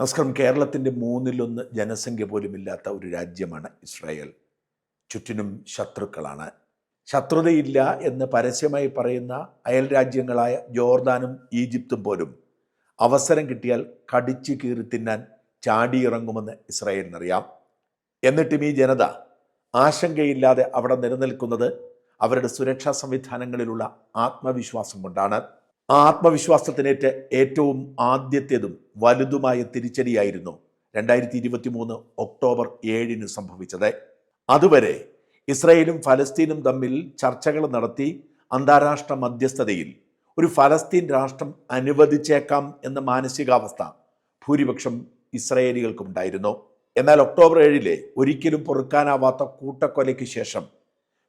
നമസ്കാരം കേരളത്തിന്റെ മൂന്നിലൊന്ന് ജനസംഖ്യ പോലുമില്ലാത്ത ഒരു രാജ്യമാണ് ഇസ്രായേൽ. ചുറ്റിനും ശത്രുക്കളാണ്. ശത്രുതയില്ല എന്ന് പരസ്യമായി പറയുന്ന അയൽ രാജ്യങ്ങളായ ജോർദാനും ഈജിപ്തും പോലും അവസരം കിട്ടിയാൽ കടിച്ചു കീറി തിന്നാൻ ചാടിയിറങ്ങുമെന്ന് ഇസ്രായേലിനറിയാം. എന്നിട്ടും ഈ ജനത ആശങ്കയില്ലാതെ അവിടെ നിലനിൽക്കുന്നത് അവരുടെ സുരക്ഷാ സംവിധാനങ്ങളിലുള്ള ആത്മവിശ്വാസം കൊണ്ടാണ്. ആത്മവിശ്വാസത്തിനേറ്റ് ഏറ്റവും ആദ്യത്തേതും വലുതുമായ തിരിച്ചടിയായിരുന്നു രണ്ടായിരത്തി ഇരുപത്തി മൂന്ന് ഒക്ടോബർ ഏഴിന് സംഭവിച്ചത്. അതുവരെ ഇസ്രയേലും ഫലസ്തീനും തമ്മിൽ ചർച്ചകൾ നടത്തി അന്താരാഷ്ട്ര മധ്യസ്ഥതയിൽ ഒരു ഫലസ്തീൻ രാഷ്ട്രം അനുവദിച്ചേക്കാം എന്ന മാനസികാവസ്ഥ ഭൂരിപക്ഷം ഇസ്രയേലികൾക്കുണ്ടായിരുന്നു എന്നാൽ ഒക്ടോബർ ഏഴിലെ ഒരിക്കലും പൊറുക്കാനാവാത്ത കൂട്ടക്കൊലയ്ക്ക് ശേഷം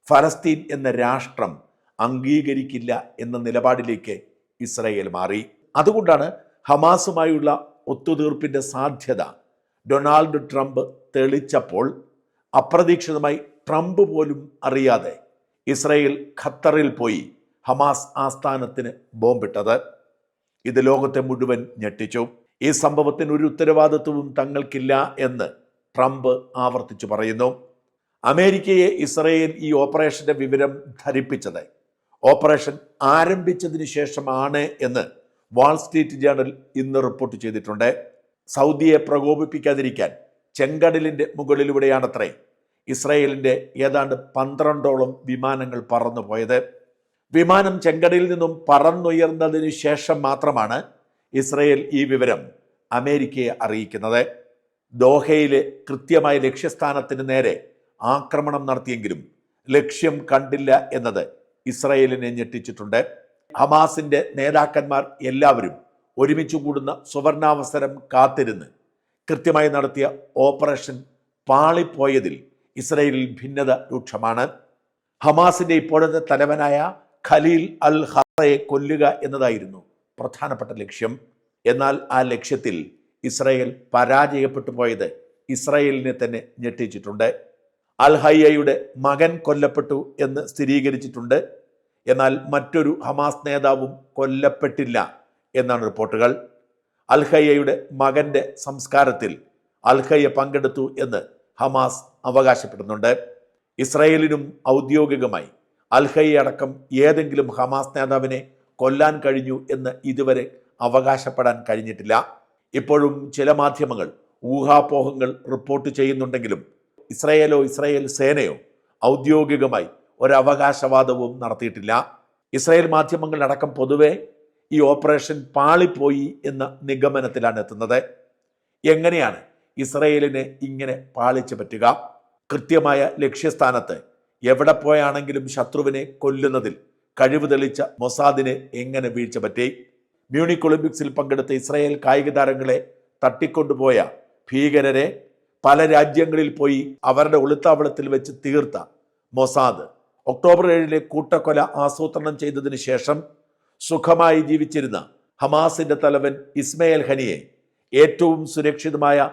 ഫലസ്തീൻ എന്ന രാഷ്ട്രം അംഗീകരിക്കില്ല എന്ന നിലപാടിലേക്ക് ഇസ്രയേൽ മാറി. അതുകൊണ്ടാണ് ഹമാസുമായുള്ള ഒത്തുതീർപ്പിന്റെ സാധ്യത. ഡൊണാൾഡ് ട്രംപ് തെളിച്ചപ്പോൾ അപ്രതീക്ഷിതമായി ട്രംപ് പോലും അറിയാതെ ഇസ്രയേൽ ഖത്തറിൽ പോയി ഹമാസ് ആസ്ഥാനത്തിന് ബോംബിട്ടത്. ഇത് ലോകത്തെ മുഴുവൻ ഞെട്ടിച്ചു. ഈ സംഭവത്തിന് ഒരു ഉത്തരവാദിത്വവും തങ്ങൾക്കില്ല എന്ന് ട്രംപ് ആവർത്തിച്ചു പറയുന്നു. അമേരിക്കയെ ഇസ്രയേൽ ഈ ഓപ്പറേഷന്റെ വിവരം ധരിപ്പിച്ചത് ഓപ്പറേഷൻ ആരംഭിച്ചതിന് ശേഷമാണ് എന്ന് വാൾസ്ട്രീറ്റ് ജേണൽ ഇന്ന് റിപ്പോർട്ട് ചെയ്തിട്ടുണ്ട്. സൗദിയെ പ്രകോപിപ്പിക്കാതിരിക്കാൻ ചെങ്കടലിന്റെ മുകളിലൂടെയാണത്രേ ഇസ്രയേലിന്റെ ഏതാണ്ട് പന്ത്രണ്ടോളം വിമാനങ്ങൾ പറന്നു പോയത് വിമാനം ചെങ്കടലിൽ നിന്നും പറന്നുയർന്നതിന് ശേഷം മാത്രമാണ് ഇസ്രയേൽ ഈ വിവരം അമേരിക്കയെ അറിയിക്കുന്നത്. ദോഹയിലെ കൃത്യമായ ലക്ഷ്യസ്ഥാനത്തിന് നേരെ ആക്രമണം നടത്തിയെങ്കിലും ലക്ഷ്യം കണ്ടില്ല എന്നത് ഇസ്രയേലിനെ ഞെട്ടിച്ചിട്ടുണ്ട്. ഹമാസിന്റെ നേതാക്കന്മാർ എല്ലാവരും ഒരുമിച്ച് കൂടുന്ന സുവർണാവസരം കാത്തിരുന്ന് കൃത്യമായി നടത്തിയ ഓപ്പറേഷൻ പാളിപ്പോയതിൽ ഇസ്രയേലിൽ ഭിന്നത രൂക്ഷമാണ്. ഹമാസിന്റെ ഇപ്പോഴത്തെ തലവനായ ഖലീൽ അൽ ഹറയെ കൊല്ലുക എന്നതായിരുന്നു പ്രധാനപ്പെട്ട ലക്ഷ്യം. എന്നാൽ ആ ലക്ഷ്യത്തിൽ ഇസ്രയേൽ പരാജയപ്പെട്ടു പോയത് ഇസ്രയേലിനെ തന്നെ ഞെട്ടിച്ചിട്ടുണ്ട്. അൽ ഹയ്യയുടെ മകൻ കൊല്ലപ്പെട്ടു എന്ന് സ്ഥിരീകരിച്ചിട്ടുണ്ട്. എന്നാൽ മറ്റൊരു ഹമാസ് നേതാവും കൊല്ലപ്പെട്ടില്ല എന്നാണ് റിപ്പോർട്ടുകൾ. അൽഹയ്യയുടെ മകന്റെ സംസ്കാരത്തിൽ അൽഹയ്യ പങ്കെടുത്തു എന്ന് ഹമാസ് അവകാശപ്പെടുന്നുണ്ട്. ഇസ്രയേലിനും ഔദ്യോഗികമായി അൽഹയ്യ അടക്കം ഏതെങ്കിലും ഹമാസ് നേതാവിനെ കൊല്ലാൻ കഴിഞ്ഞു എന്ന് ഇതുവരെ അവകാശപ്പെടാൻ കഴിഞ്ഞിട്ടില്ല. ഇപ്പോഴും ചില മാധ്യമങ്ങൾ ഊഹാപോഹങ്ങൾ റിപ്പോർട്ട് ചെയ്യുന്നുണ്ടെങ്കിലും ഇസ്രയേലോ ഇസ്രയേൽ സേനയോ ഔദ്യോഗികമായി ഒരവകാശവാദവും നടത്തിയിട്ടില്ല. ഇസ്രായേൽ മാധ്യമങ്ങൾ അടക്കം പൊതുവെ ഈ ഓപ്പറേഷൻ പാളിപ്പോയി എന്ന നിഗമനത്തിലാണ് എത്തുന്നത്. എങ്ങനെയാണ് ഇസ്രയേലിനെ ഇങ്ങനെ പാളിച്ചു പറ്റുക? കൃത്യമായ ലക്ഷ്യസ്ഥാനത്ത് എവിടെ പോയാണെങ്കിലും ശത്രുവിനെ കൊല്ലുന്നതിൽ കഴിവ് തെളിച്ച മൊസാദിന് എങ്ങനെ വീഴ്ച പറ്റി? മ്യൂണിക് ഒളിമ്പിക്സിൽ പങ്കെടുത്ത ഇസ്രായേൽ കായിക താരങ്ങളെ തട്ടിക്കൊണ്ടുപോയ ഭീകരരെ പല രാജ്യങ്ങളിൽ പോയി അവരുടെ ഒളിത്താവളത്തിൽ വെച്ച് തീർത്ത മൊസാദ് ഒക്ടോബർ ഏഴിലെ കൂട്ടക്കൊല ആസൂത്രണം ചെയ്തതിന് ശേഷം സുഖമായി ജീവിച്ചിരുന്ന ഹമാസിന്റെ തലവൻ ഇസ്മയിൽ ഹനിയെ ഏറ്റവും സുരക്ഷിതമായ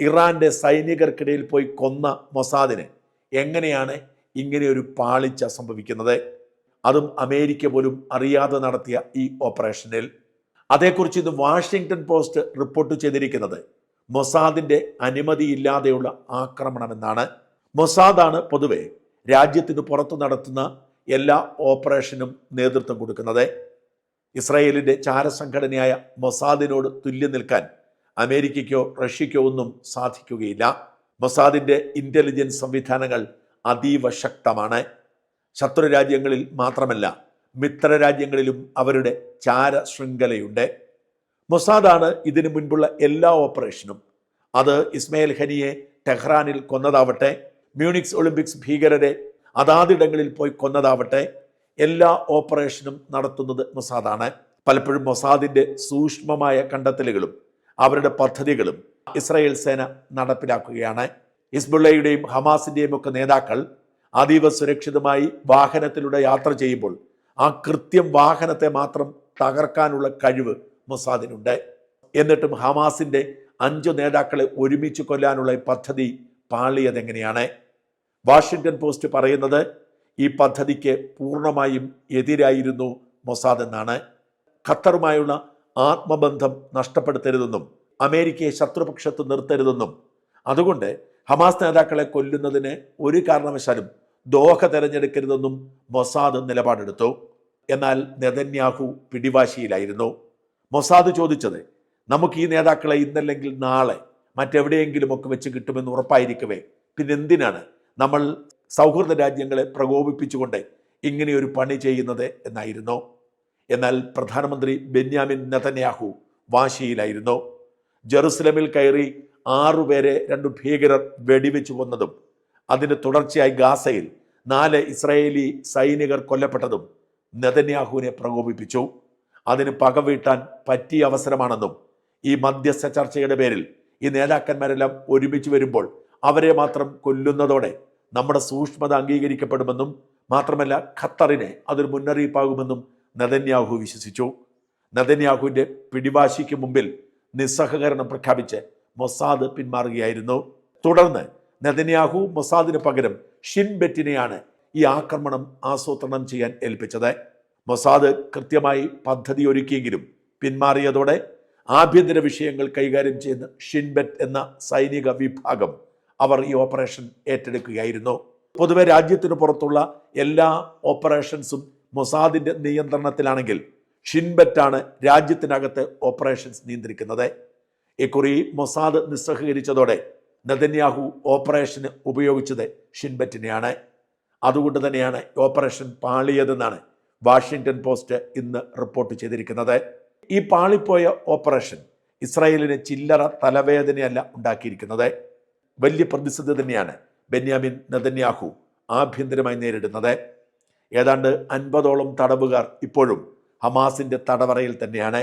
ഇറാന്റെ സൈനികർക്കിടയിൽ പോയി കൊന്ന മൊസാദിന് എങ്ങനെയാണ് ഇങ്ങനെ ഒരു പാളിച്ച സംഭവിക്കുന്നത്? അതും അമേരിക്ക പോലും അറിയാതെ നടത്തിയ ഈ ഓപ്പറേഷനിൽ. അതേക്കുറിച്ച് ഇന്ന് വാഷിംഗ്ടൺ പോസ്റ്റ് റിപ്പോർട്ട് ചെയ്തിരിക്കുന്നത് മൊസാദിന്റെ അനുമതിയില്ലാതെയുള്ള ആക്രമണമെന്നാണ്. മൊസാദാണ് പൊതുവെ രാജ്യത്തിന് പുറത്ത് നടത്തുന്ന എല്ലാ ഓപ്പറേഷനും നേതൃത്വം കൊടുക്കുന്നത്. ഇസ്രായേലിന്റെ ചാരസംഘടനയായ മൊസാദിനോട് തുല്യം നിൽക്കാൻ അമേരിക്കയ്ക്കോ റഷ്യയ്ക്കോ ഒന്നും സാധിക്കുകയില്ല. മൊസാദിന്റെ ഇന്റലിജൻസ് സംവിധാനങ്ങൾ അതീവ ശക്തമാണ്. ശത്രു രാജ്യങ്ങളിൽ മാത്രമല്ല മിത്ര രാജ്യങ്ങളിലും അവരുടെ ചാര ശൃംഖലയുണ്ട് മൊസാദാണ് ഇതിനു മുൻപുള്ള എല്ലാ ഓപ്പറേഷനും. അത് ഇസ്മയിൽ ഖനിയെ ടെഹ്റാനിൽ കൊന്നതാവട്ടെ മ്യൂണിക്സ് ഒളിമ്പിക്സ് ഭീകരരെ അതാതിടങ്ങളിൽ പോയി കൊന്നതാവട്ടെ എല്ലാ ഓപ്പറേഷനും നടത്തുന്നത് മൊസാദാണ്. പലപ്പോഴും മൊസാദിന്റെ സൂക്ഷ്മമായ കണ്ടെത്തലുകളും അവരുടെ പദ്ധതികളും ഇസ്രായേൽ സേന നടപ്പിലാക്കുകയാണ്. ഹിസ്ബുള്ളയുടെയും ഹമാസിന്റെയും ഒക്കെ നേതാക്കൾ അതീവ സുരക്ഷിതമായി വാഹനത്തിലൂടെ യാത്ര ചെയ്യുമ്പോൾ ആ കൃത്യം വാഹനത്തെ മാത്രം തകർക്കാനുള്ള കഴിവ് മൊസാദിനുണ്ട്. എന്നിട്ടും ഹമാസിന്റെ അഞ്ചു നേതാക്കളെ ഒരുമിച്ച് കൊല്ലാനുള്ള പദ്ധതി പാളിയതെങ്ങനെയാണ്? വാഷിംഗ്ടൺ പോസ്റ്റ് പറയുന്നത് ഈ പദ്ധതിക്ക് പൂർണമായും എതിരായിരുന്നു മൊസാദ് എന്നാണ്. ഖത്തറുമായുള്ള ആത്മബന്ധം നഷ്ടപ്പെടുത്തരുതെന്നും അമേരിക്കയെ ശത്രുപക്ഷത്ത് നിർത്തരുതെന്നും അതുകൊണ്ട് ഹമാസ് നേതാക്കളെ കൊല്ലുന്നതിന് ഒരു കാരണവശാലും ദോഹ തെരഞ്ഞെടുക്കരുതെന്നും മൊസാദ് നിലപാടെടുത്തു. എന്നാൽ നെതന്യാഹു പിടിവാശിയിലായിരുന്നു. മൊസാദ് ചോദിച്ചത് നമുക്ക് ഈ നേതാക്കളെ ഇന്നല്ലെങ്കിൽ നാളെ മറ്റെവിടെയെങ്കിലുമൊക്കെ വെച്ച് കിട്ടുമെന്ന് ഉറപ്പായിരിക്കവേ. പിന്നെ എന്തിനാണ് നമ്മൾ സൗഹൃദ രാജ്യങ്ങളെ പ്രകോപിപ്പിച്ചുകൊണ്ട് ഇങ്ങനെയൊരു പണി ചെയ്യുന്നത് എന്നായിരുന്നു. എന്നാൽ പ്രധാനമന്ത്രി ബെന്യാമിൻ നതന്യാഹു വാശിയിലായിരുന്നു. ജെറുസലമിൽ കയറി ആറുപേരെ രണ്ട് ഭീകരർ വെടിവെച്ചു കൊന്നതും അതിന് തുടർച്ചയായി ഗാസയിൽ നാല് ഇസ്രായേലി സൈനികർ കൊല്ലപ്പെട്ടതും നെതന്യാഹുവിനെ പ്രകോപിപ്പിച്ചു. അതിന് പകവീട്ടാൻ പറ്റിയ അവസരമാണെന്നും ഈ മധ്യസ്ഥ ചർച്ചയുടെ പേരിൽ ഈ നേതാക്കന്മാരെല്ലാം ഒരുമിച്ച് വരുമ്പോൾ അവരെ മാത്രം കൊല്ലുന്നതോടെ നമ്മുടെ സൂക്ഷ്മത അംഗീകരിക്കപ്പെടുമെന്നും മാത്രമല്ല ഖത്തറിനെ അതൊരു മുന്നറിയിപ്പാകുമെന്നും നദന്യാഹു വിശ്വസിച്ചു. നദന്യാഹുവിന്റെ പിടിവാശിക്ക് മുമ്പിൽ നിസ്സഹകരണം പ്രഖ്യാപിച്ച് മൊസാദ് പിന്മാറുകയായിരുന്നു. തുടർന്ന് നദന്യാഹു മൊസാദിന് പകരം ഷിൻബെറ്റിനെയാണ് ഈ ആക്രമണം ആസൂത്രണം ചെയ്യാൻ ഏൽപ്പിച്ചത്. മൊസാദ് കൃത്യമായി പദ്ധതി ഒരുക്കിയെങ്കിലും പിന്മാറിയതോടെ ആഭ്യന്തര വിഷയങ്ങൾ കൈകാര്യം ചെയ്യുന്ന ഷിൻബെറ്റ് എന്ന സൈനിക വിഭാഗം അവർ ഈ ഓപ്പറേഷൻ ഏറ്റെടുക്കുകയായിരുന്നു. പൊതുവെ രാജ്യത്തിന് പുറത്തുള്ള എല്ലാ ഓപ്പറേഷൻസും മൊസാദിന്റെ നിയന്ത്രണത്തിലാണെങ്കിൽ ഷിൻബെറ്റാണ് രാജ്യത്തിനകത്ത് ഓപ്പറേഷൻസ് നിയന്ത്രിക്കുന്നത്. ഇക്കുറി മൊസാദ് നിസ്സഹകരിച്ചതോടെ നദന്യാഹു ഓപ്പറേഷന് ഉപയോഗിച്ചത് ഷിൻബെറ്റിനെയാണ്. അതുകൊണ്ട് തന്നെയാണ് ഓപ്പറേഷൻ പാളിയതെന്നാണ് വാഷിംഗ്ടൺ പോസ്റ്റ് ഇന്ന് റിപ്പോർട്ട് ചെയ്തിരിക്കുന്നത്. ഈ പാളിപ്പോയ ഓപ്പറേഷൻ ഇസ്രായേലിന് ചില്ലറ തലവേദനയല്ല ഉണ്ടാക്കിയിരിക്കുന്നത്. വലിയ പ്രതിസന്ധി തന്നെയാണ് ബെന്യാമിൻ നദന്യാഹു ആഭ്യന്തരമായി നേരിടുന്നത്. ഏതാണ്ട് അൻപതോളം തടവുകാർ ഇപ്പോഴും ഹമാസിന്റെ തടവറയിൽ തന്നെയാണ്.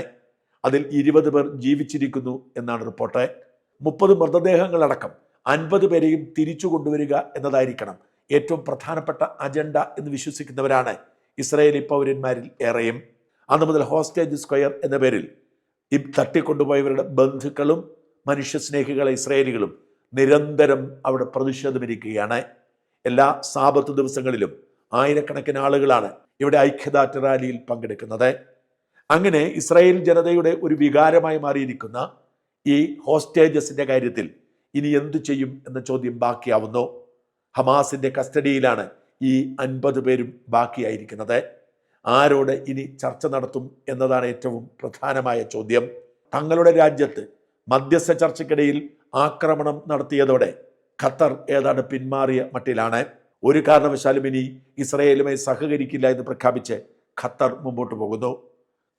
അതിൽ ഇരുപത് പേർ ജീവിച്ചിരിക്കുന്നു എന്നാണ് റിപ്പോർട്ട്. മുപ്പത് മൃതദേഹങ്ങളടക്കം അൻപത് പേരെയും തിരിച്ചു കൊണ്ടുവരിക എന്നതായിരിക്കണം ഏറ്റവും പ്രധാനപ്പെട്ട അജണ്ട എന്ന് വിശ്വസിക്കുന്നവരാണ് ഇസ്രായേലി പൗരന്മാരിൽ ഏറെയും. അന്ന് മുതൽ ഹോസ്റ്റേജ് സ്ക്വയർ എന്ന പേരിൽ ഈ തട്ടിക്കൊണ്ടുപോയവരുടെ ബന്ധുക്കളും മനുഷ്യസ്നേഹികളെ ഇസ്രയേലികളും നിരന്തരം അവിടെ പ്രതിഷേധമിരിക്കുകയാണ്. എല്ലാ സാപത്ത് ദിവസങ്ങളിലും ആയിരക്കണക്കിന് ആളുകളാണ് ഇവിടെ ഐക്യദാർഢ്യ റാലിയിൽ പങ്കെടുക്കുന്നത്. അങ്ങനെ ഇസ്രായേൽ ജനതയുടെ ഒരു വികാരമായി മാറിയിരിക്കുന്ന ഈ ഹോസ്റ്റേജസിന്റെ കാര്യത്തിൽ ഇനി എന്തു ചെയ്യും എന്ന ചോദ്യം ബാക്കിയാവുന്നു. ഹമാസിന്റെ കസ്റ്റഡിയിലാണ് ഈ അൻപത് പേരും ബാക്കിയായിരിക്കുന്നത്. ആരോട് ഇനി ചർച്ച നടത്തും എന്നതാണ് ഏറ്റവും പ്രധാനമായ ചോദ്യം. തങ്ങളുടെ രാജ്യത്ത് മധ്യസ്ഥ ചർച്ചയ്ക്കിടയിൽ ആക്രമണം നടത്തിയതോടെ ഖത്തർ ഏതാണ്ട് പിന്മാറിയ മട്ടിലാണ്. ഒരു കാരണവശാലും ഇനി ഇസ്രയേലുമായി സഹകരിക്കില്ല എന്ന് പ്രഖ്യാപിച്ച് ഖത്തർ മുമ്പോട്ട് പോകുന്നു.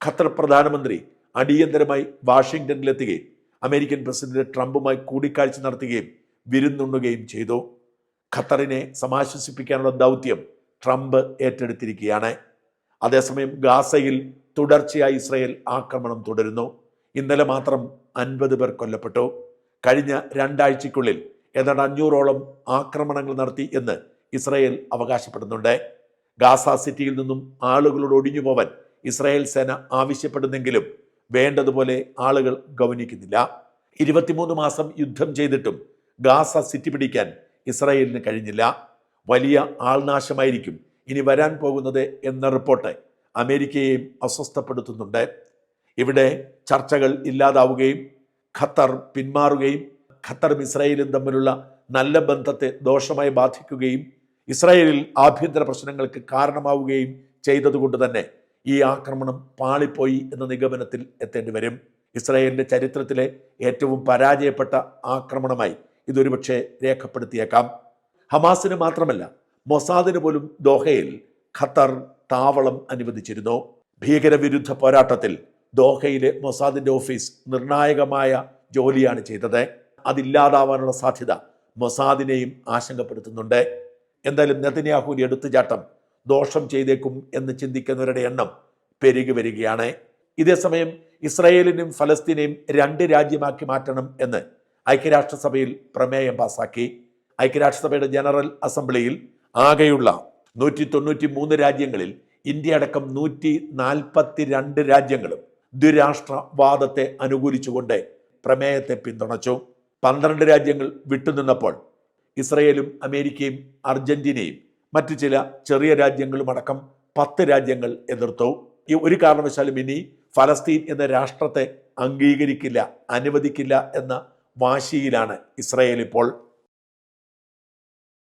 ഖത്തർ പ്രധാനമന്ത്രി അടിയന്തരമായി വാഷിംഗ്ടണിലെത്തുകയും അമേരിക്കൻ പ്രസിഡന്റ് ട്രംപുമായി കൂടിക്കാഴ്ച നടത്തുകയും വിരുന്നുണ്ണുകയും ചെയ്തു. ഖത്തറിനെ സമാശ്വസിപ്പിക്കാനുള്ള ദൗത്യം ട്രംപ് ഏറ്റെടുത്തിരിക്കുകയാണ്. അതേസമയം ഗാസയിൽ തുടർച്ചയായി ഇസ്രയേൽ ആക്രമണം തുടരുന്നു. ഇന്നലെ മാത്രം അൻപത് പേർ കൊല്ലപ്പെട്ടു. കഴിഞ്ഞ രണ്ടാഴ്ചയ്ക്കുള്ളിൽ ഏതാണ്ട് അഞ്ഞൂറോളം ആക്രമണങ്ങൾ നടത്തി എന്ന് ഇസ്രയേൽ അവകാശപ്പെടുന്നുണ്ട്. ഗാസ സിറ്റിയിൽ നിന്നും ആളുകളോട് ഒടിഞ്ഞു പോവാൻ ഇസ്രായേൽ സേന ആവശ്യപ്പെടുന്നെങ്കിലും വേണ്ടതുപോലെ ആളുകൾ ഗവനിക്കുന്നില്ല. ഇരുപത്തിമൂന്ന് മാസം യുദ്ധം ചെയ്തിട്ടും ഗാസ സിറ്റി പിടിക്കാൻ ഇസ്രായേലിന് കഴിഞ്ഞില്ല. വലിയ ആൾനാശമായിരിക്കും ഇനി വരാൻ പോകുന്നത് എന്ന റിപ്പോർട്ട് അമേരിക്കയെയും അസ്വസ്ഥപ്പെടുത്തുന്നുണ്ട്. ഇവിടെ ചർച്ചകൾ ഇല്ലാതാവുകയും ഖത്തർ പിന്മാറുകയും ഖത്തറും ഇസ്രായേലും തമ്മിലുള്ള നല്ല ബന്ധത്തെ ദോഷമായി ബാധിക്കുകയും ഇസ്രായേലിൽ ആഭ്യന്തര പ്രശ്നങ്ങൾക്ക് കാരണമാവുകയും ചെയ്തതുകൊണ്ട് തന്നെ ഈ ആക്രമണം പാളിപ്പോയി എന്ന നിഗമനത്തിൽ എത്തേണ്ടി വരും. ഇസ്രായേലിന്റെ ചരിത്രത്തിലെ ഏറ്റവും പരാജയപ്പെട്ട ആക്രമണമായി ഇതൊരുപക്ഷെ രേഖപ്പെടുത്തിയേക്കാം. ഹമാസിന് മാത്രമല്ല മൊസാദിന് പോലും ദോഹയിൽ ഖത്തർ താവളം അനുവദിച്ചിരുന്നു. ഭീകരവിരുദ്ധ പോരാട്ടത്തിൽ ദോഹയിലെ മൊസാദിന്റെ ഓഫീസ് നിർണായകമായ ജോലിയാണ് ചെയ്തത്. അതില്ലാതാവാനുള്ള സാധ്യത മൊസാദിനെയും ആശങ്കപ്പെടുത്തുന്നുണ്ട്. എന്തായാലും നെതന്യാഹുവിന്റെ എടുത്തുചാട്ടം ദോഷം ചെയ്തേക്കും എന്ന് ചിന്തിക്കുന്നവരുടെ എണ്ണം പെരുകി വരികയാണ്. ഇതേസമയം ഇസ്രയേലിനും ഫലസ്തീനെയും രണ്ട് രാജ്യമാക്കി മാറ്റണം എന്ന് ഐക്യരാഷ്ട്രസഭയിൽ പ്രമേയം പാസാക്കി. ഐക്യരാഷ്ട്രസഭയുടെ ജനറൽ അസംബ്ലിയിൽ ആകെയുള്ള നൂറ്റി തൊണ്ണൂറ്റി മൂന്ന് രാജ്യങ്ങളിൽ ഇന്ത്യ അടക്കം നൂറ്റി നാൽപ്പത്തി രണ്ട് രാജ്യങ്ങളും ദ്വിരാഷ്ട്രവാദത്തെ അനുകൂലിച്ചുകൊണ്ട് പ്രമേയത്തെ പിന്തുണച്ചു. പന്ത്രണ്ട് രാജ്യങ്ങൾ വിട്ടുനിന്നപ്പോൾ ഇസ്രയേലും അമേരിക്കയും അർജന്റീനയും മറ്റ് ചില ചെറിയ രാജ്യങ്ങളും അടക്കം പത്ത് രാജ്യങ്ങൾ എതിർത്തു. ഈ ഒരു കാരണവശാലും ഇനി ഫലസ്തീൻ എന്ന രാഷ്ട്രത്തെ അംഗീകരിക്കില്ല അനുവദിക്കില്ല എന്ന വാശിയിലാണ് ഇസ്രയേൽ ഇപ്പോൾ.